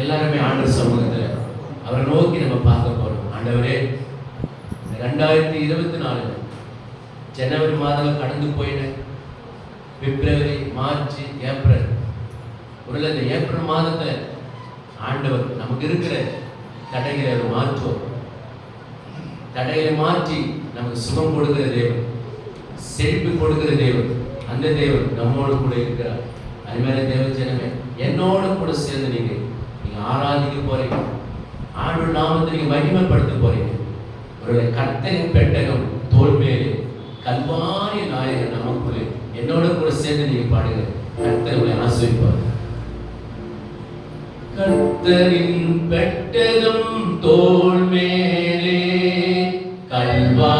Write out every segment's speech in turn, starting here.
எல்லாருமே ஆண்டவர் சமூகத்தில் அவரை நோக்கி நம்ம பார்க்க போகிறோம் ஆண்டவரே ரெண்டாயிரத்தி இருபத்தி நாலு ஜனவரி மாதம் கடந்து போயின. பிப்ரவரி மார்ச் ஏப்ரல். ஒருவேளை இந்த ஏப்ரல் மாதத்தில் ஆண்டவர் நமக்கு இருக்கிற தடைகளை அவர் மாற்றுவோம் தடையை மாற்றி நமக்கு சுகம் கொடுக்கிற தேவன் செழிப்பு கொடுக்கிற தேவன் அந்த தேவன் நம்மோடு கூட இருக்கிறார். அதுமாதிரி தேவ ஜனமே என்னோட கூட சேர்ந்து நீங்கள் நீங்கள் ஆராதிக்க போறீங்க. ஆண்டு நாமத்தை நீங்கள் மகிமைப்படுத்த போறீங்க. ஒரு கர்த்தரின் பெட்டகம் தோல் கல்வாரிய கல்வாரி நாயகன் நமக்குள்ளே என்னோட கூட சேர்ந்து நீங்கள் பாடுங்க கர்த்தர் ஆசிரிப்பார் கர்த்தரின் பெட்டகம் தோல்மேலே கல்வா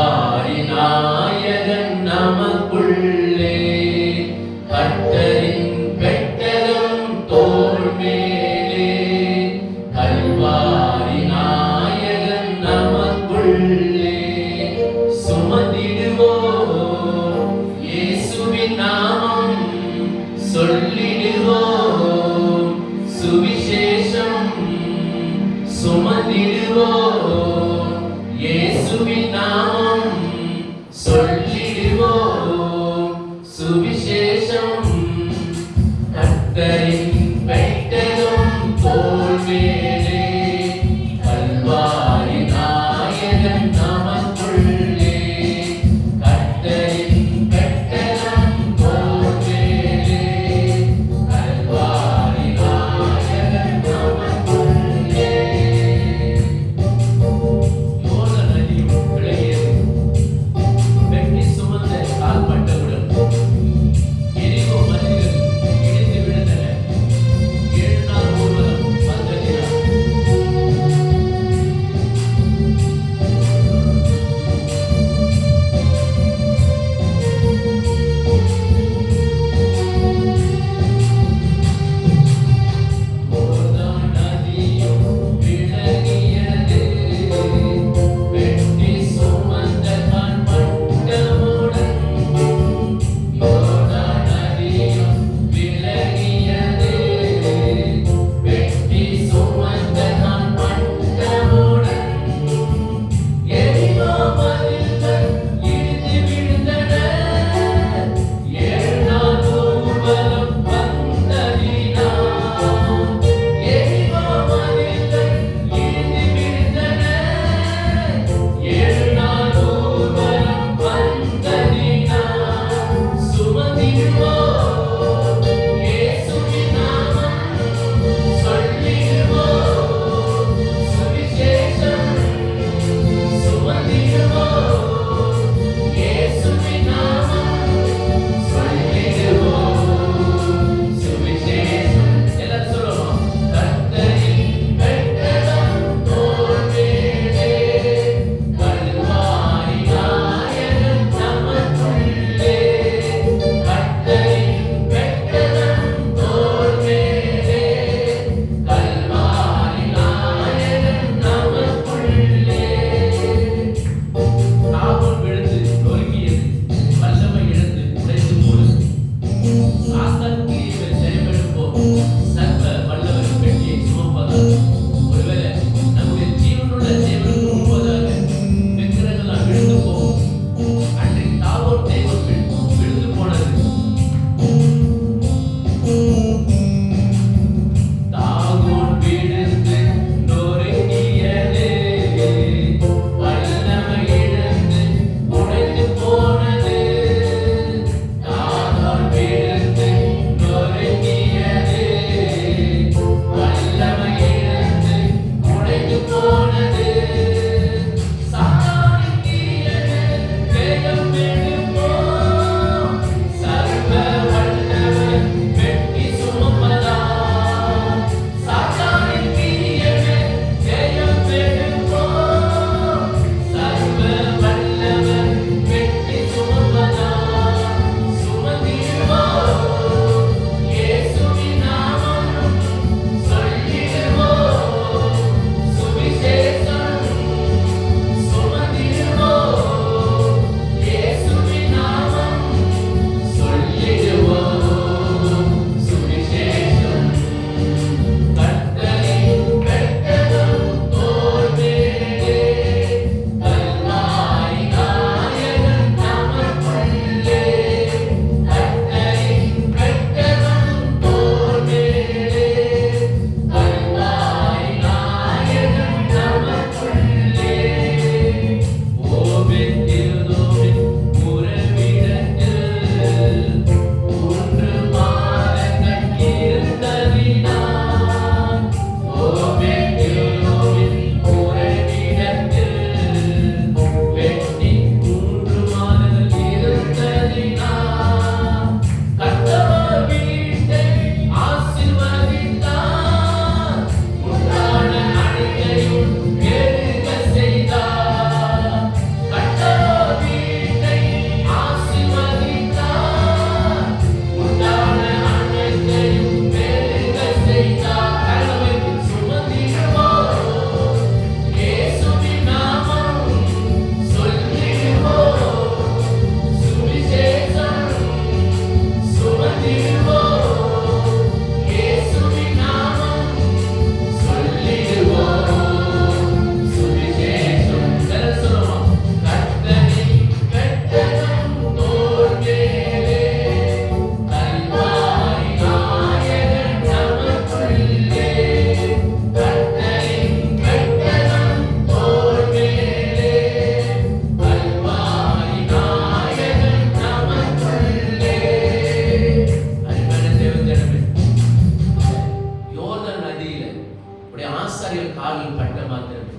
ஆசாரியர் காலில் பட்ட மாத்திரம்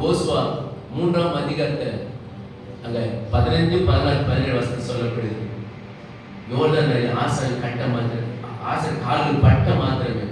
யோசுவா மூன்றாம் அதிகாரத்தை அங்க பதினஞ்சு பதினாறு பதினேழு வருஷம் சொல்லப்படுது. யோர்தான் நதி கட்ட மாத்திரம் ஆசாரியர் காலில் பட்ட மாத்திரமே